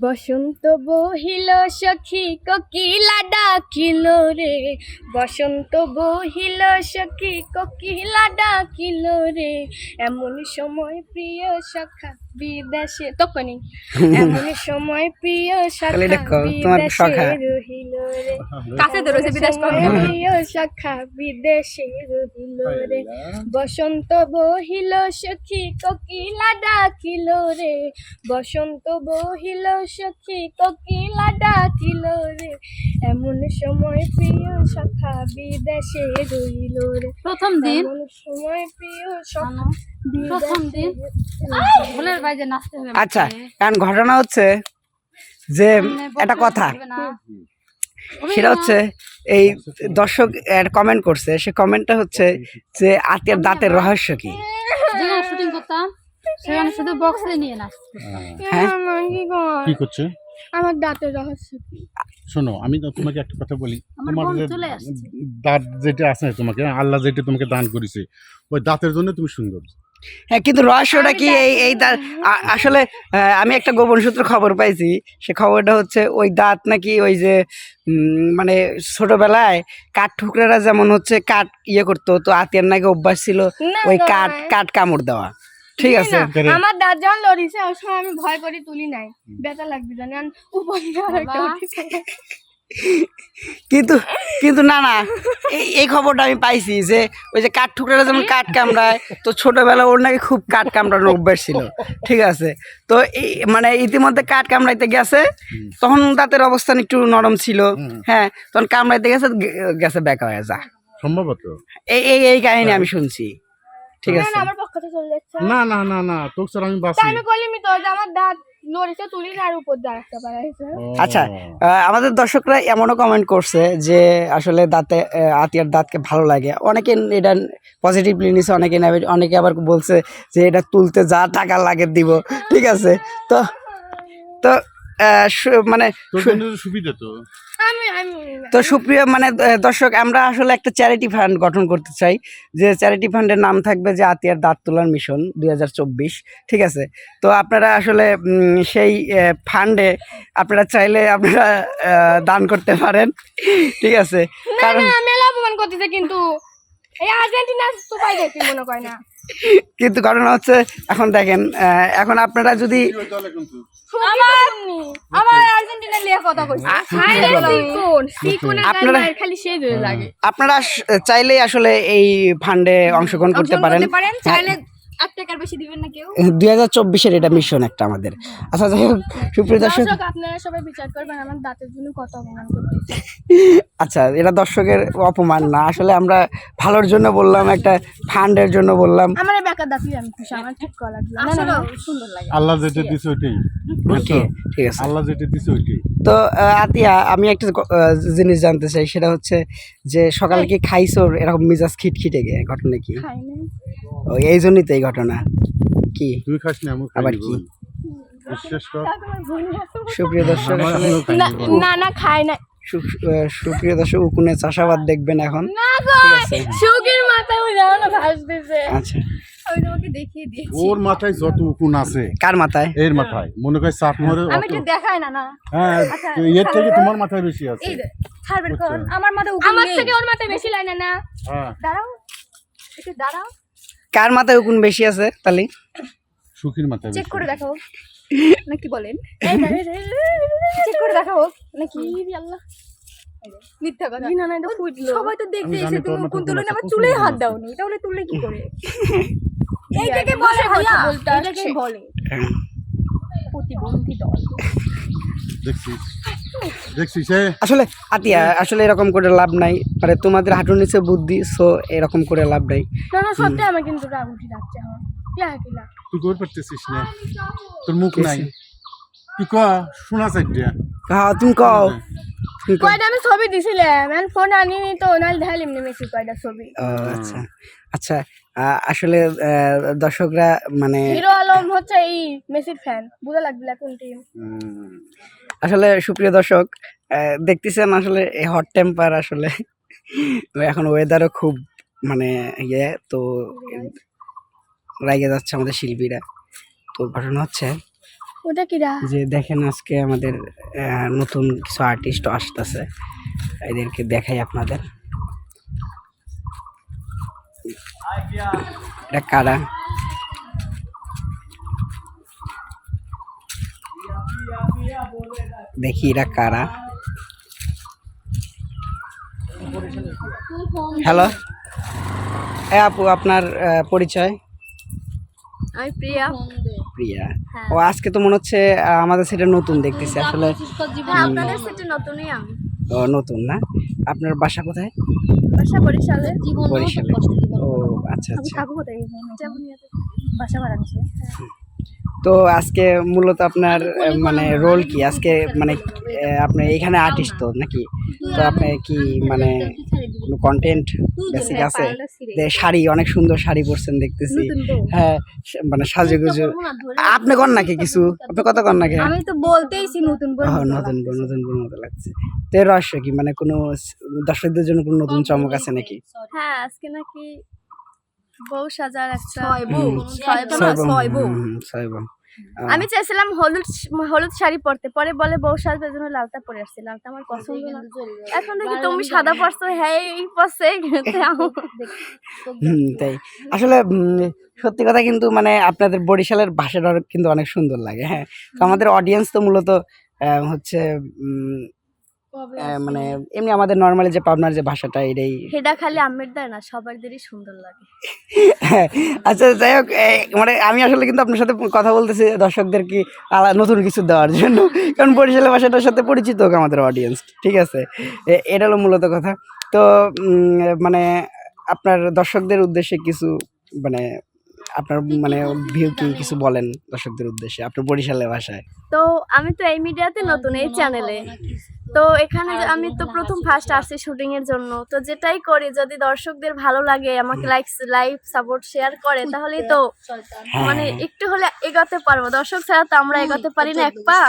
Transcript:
বসন্ত বহিল সখী, কোকিলা ডাকিল রে। বসন্ত বহিল সখী, কোকিলা ডাকিল রে। এমন সময় প্রিয় সখা বিদেশে তখনই। এমন সময় প্রিয় তোমার বিদেশে সখা। রহিল রে। কাছে ধরেছে বিদেশ সময় কবে? প্রিয় সখা বিদেশে রহিল রে। বসন্ত বহিল সখী কোকিলা ডাকিল রে। বসন্ত বহিল সখী কোকিলা ডাকিল রে। এমন সময় প্রিয় সখা বিদেশে রইল রে। প্রথম দিন। এমন সময় প্রিয় সখা প্রথম দিন? ভুলের বাইরে নাচতে হবে আচ্ছা কারণ ঘটনা হচ্ছে যে একটা কথা। সেটা হচ্ছে এই দর্শক কমেন্ট করছে সে কমেন্টটা হচ্ছে যে আতিয়ার দাঁতের রহস্য কি? শুটিং করতাম সেখানে শুধু বক্স নিয়ে নাচতো। হ্যাঁ? আমার কি কর? করছে? আমার দাঁতের রহস্য কি? শোনো আমি তোমাকে একটা কথা বলি। তোমার। দাঁত যেটা আছে তোমাকে আল্লাহ যেটা তোমাকে দান করেছে ওই দাঁতের জন্য তুমি সুন্দর। হ্যাঁ কিন্তু রহস্যটা কি এই এই দাঁত আসলে আমি একটা গোপন সূত্র খবর পাইছি সে খবরটা হচ্ছে ওই দাঁত নাকি ওই যে মানে ছোটবেলায় কাঠ ঠুকরারা যেমন হচ্ছে কাঠ ইয়ে করতো তো আতিয়ার নাকি অভ্যাস ছিল ওই কাঠ কাঠ কামড় দেওয়া। ঠিক আছে? আমার দাঁত যখন লড়িছে ওই সময় আমি ভয় করে তুলি নাই। ব্যথা লাগবে জানি আর উপর কিন্তু কিন্তু না না এই এই খবরটা আমি পাইছি যে ওই যে কাঠ ঠুকরারা যেমন কাঠ কামড়ায় তো ছোটবেলা ওর নাকি খুব কাঠ কামড়ানোর অভ্যাস ছিল ঠিক আছে? তো এই মানে ইতিমধ্যে কাঠ কামড়াইতে গেছে তখন দাঁতের অবস্থান একটু নরম ছিল হ্যাঁ তখন কামড়াইতে গেছে গেছে বেকা হয়ে যা। সম্ভবত। এই এই এই কাহিনী আমি শুনছি ঠিক আছে না, আমার পক্ষে চলে যাচ্ছে। না না না না তোর স্যার আমি বাসি আমি বলিনি তো আমার দাঁত লড়িছে তুলি আর উপর দিয়ে রাখতে পারা হয়েছে। আচ্ছা আহ, আমাদের দর্শকরা এমনও কমেন্ট করছে যে আসলে দাঁতে আতিয়ার দাঁতকে ভালো লাগে। অনেকে এটা পজিটিভলি নিছে অনেকে নেবে অনেকে আবার বলছে যে এটা তুলতে যা টাকা লাগে দিব। ঠিক আছে। তো তো মানে তো সুবিধা তো। আমি আমি তো সুপ্রিয় মানে দর্শক আমরা আসলে একটা চ্যারিটি ফান্ড গঠন করতে চাই যে চ্যারিটি ফান্ডের নাম থাকবে যে আতিয়ার দাঁত তোলার মিশন দু হাজার চব্বিশ ঠিক আছে? তো আপনারা আসলে সেই ফান্ডে আপনারা চাইলে আপনারা দান করতে পারেন ঠিক আছে? কারণ করতেছে কিন্তু এই আর্জেন্টিনা তো পাই দেখি মনে করে না? কিন্তু ঘটনা হচ্ছে এখন দেখেন এখন আপনারা যদি আপনারা- চাইলেই আসলে এই ফান্ডে অংশগ্রহণ করতে পারেন। চাইলে এক টাকার বেশি দিবেন না কেউ? দুই হাজার চব্বিশের এটা মিশন একটা আমাদের। আচ্ছা যাই হোক সুপ্রিয় দর্শক দর্শক আপনারা সবাই বিচার করবেন আমার দাঁতের জন্য কত অপমান আচ্ছা এটা দর্শকের অপমান না আসলে আমরা ভালোর জন্য বললাম একটা ফান্ডের জন্য বললাম। আমার এই দাঁতই আমি খুশি আমার ঠিক করা না না, না সুন্দর লাগে। আল্লাহ যেটা দিছে ওইটাই। বুঝছ? ঠিক- ঠিক আছে। আল্লাহ যেটা দিছে ওইটাই। তো আতিয়া আমি একটা জিনিস জানতে চাই সেটা হচ্ছে যে সকালে কি খাইছো? এরকম মিজাজ খিটখিটে গে ঘটনা কি? খাই নাই ও এই জন্যই তো এই ঘটনা। কি? তুই খাস না আমি আবার কি? বিশ্বাস কর। সুপ্রিয় দর্শক না না। খাই না সুপ্রিয় দর্শক উকুনে চাষাবাদ দেখবেন এখন। না গো সুগের মাথায় ওই জানো ভাসতেছে আচ্ছা। দেখিয়ে ওর মাথায় যত উকুন আছে। কার মাথায়? এর মাথায়। মনে করে মরে আমি একটু দেখাই না না। হ্যাঁ এর থেকে তোমার মাথায় বেশি আছে। এই ছাড়বেন আচ্ছা। কোন? আমার মাথায় আমার থেকে ওর মাথায় বেশি লাইন না। হ্যাঁ। দাঁড়াও একটু দাঁড়াও। কার মাথায় উকুন বেশি আছে তাহলে সুখীর মাথায় চেক করে। দেখাও নাকি বলেন? চেক করে দেখাও নাকি? আল্লাহ। মিথ্যা কথা। না না এটা সবাই তো দেখতে এসে তোর তুমি কোন তুলে আমার একটা চুলে হাত। দাওনি। তাহলে তুললে কি করে? এইটাকে বলে ভাইয়া এটাকে বলে। প্রতিবন্ধী দল। দেখছিস। দেখছিস আসলে আতিয়া আসলে এরকম করে লাভ নাই। মানে তোমাদের হাঁটুর নিচে বুদ্ধি সো এরকম করে লাভ নাই। না না সত্যি আমার কিন্তু রাগ উঠে যাচ্ছে আমার। তুই পারতেছিস না? তোর মুখ নাই। তুই ক শোনা চাইটা হ্যাঁ তুমি কও। কয়টা আমি ছবি দিছিলাম। ফোন আনিনি তো নাহলে দেখালিম নি মেসি কয়টা ছবি। আচ্ছা। আচ্ছা আসলে দর্শকরা মানে হিরো আলম হচ্ছে এই মেসির ফ্যান বুঝা লাগবে কোন টিম আসলে সুপ্রিয় দর্শক দেখতেছেন আসলে এই হট টেম্পার আসলে। এখন ওয়েদারও খুব মানে ইয়ে তো রাইগে যাচ্ছে আমাদের শিল্পীরা। তো ঘটনা হচ্ছে ওটা কিরা? যে দেখেন আজকে আমাদের নতুন কিছু আর্টিস্ট আসতেছে। এদেরকে দেখাই আপনাদের। এটা কারা? দেখি এরা কারা। হ্যালো হ্যাঁ আপু আপনার পরিচয়? আমি প্রিয়া। প্রিয়া। ও আজকে তো মনে হচ্ছে আমাদের সেটা নতুন দেখতেছি। আসলে হ্যাঁ আপনাদের সেটে নতুনই আমি। ও নতুন না? আপনার বাসা কোথায়? বাসা বরিশালে। বরিশালে। আচ্ছা আচ্ছা। থাকব কোথায় বাসা ভাড়া নিছে। তো আজকে মূলত আপনার মানে রোল কি? আজকে মানে আপনি এখানে আর্টিস্ট তো নাকি? তো আপনি কি মানে কোনো কন্টেন্ট বেসিক আছে? যে শাড়ি অনেক সুন্দর শাড়ি পরছেন দেখতেছি। হ্যাঁ মানে সাজুগুজু। আপনি কর নাকি কিছু? আপনি কত কর নাকি? আমি তো বলতেইছি নতুন বই নতুন বউ, নতুন বউর মতো লাগছে তো এর রহস্য কি মানে কোনো দর্শকদের জন্য কোনো নতুন চমক আছে নাকি? হ্যাঁ আজকে নাকি বউ সাজার একটা ছয় বউ, ছয় বউ। ছয় বউ। আমি চাইছিলাম হলুদ হলুদ শাড়ি পরতে পরে বলে বউ সাজবে জন্য লালটা পরে আসছি। লালটা আমার পছন্দ না। এখন দেখি তুমি সাদা পরছো হ্যাঁ এই পরছে কিন্তু তাই। আসলে সত্যি কথা কিন্তু মানে আপনাদের বরিশালের ভাষাটা কিন্তু অনেক সুন্দর লাগে হ্যাঁ। তো আমাদের অডিয়েন্স তো মূলত হচ্ছে মানে এমনি আমাদের নর্মালি যে পাবনার যে ভাষাটা এটাই। হেডা খালি আমের দেয় না সবারদেরই সুন্দর লাগে। আচ্ছা যাই হোক মানে আমি আসলে কিন্তু আপনার সাথে কথা বলতেছি দর্শকদের কি নতুন কিছু দেওয়ার জন্য। কারণ বরিশালের ভাষাটার সাথে পরিচিত হোক আমাদের অডিয়েন্স ঠিক আছে? এটা হলো মূলত কথা। তো মানে আপনার দর্শকদের উদ্দেশ্যে কিছু মানে আপনার মানে ভিউ কি কিছু বলেন দর্শকদের উদ্দেশ্যে? আপনার বরিশালের ভাষায়। তো আমি তো এই মিডিয়াতে নতুন এই চ্যানেলে তো এখানে আমি তো প্রথম ফার্স্ট আসছি শুটিং এর জন্য। তো যেটাই করি যদি দর্শকদের ভালো লাগে আমাকে লাইক লাইভ সাপোর্ট শেয়ার করে তাহলেই তো হ্যাঁ মানে একটু হলে এগোতে পারব। দর্শক ছাড়া তো আমরা এগোতে পারি না এক পা।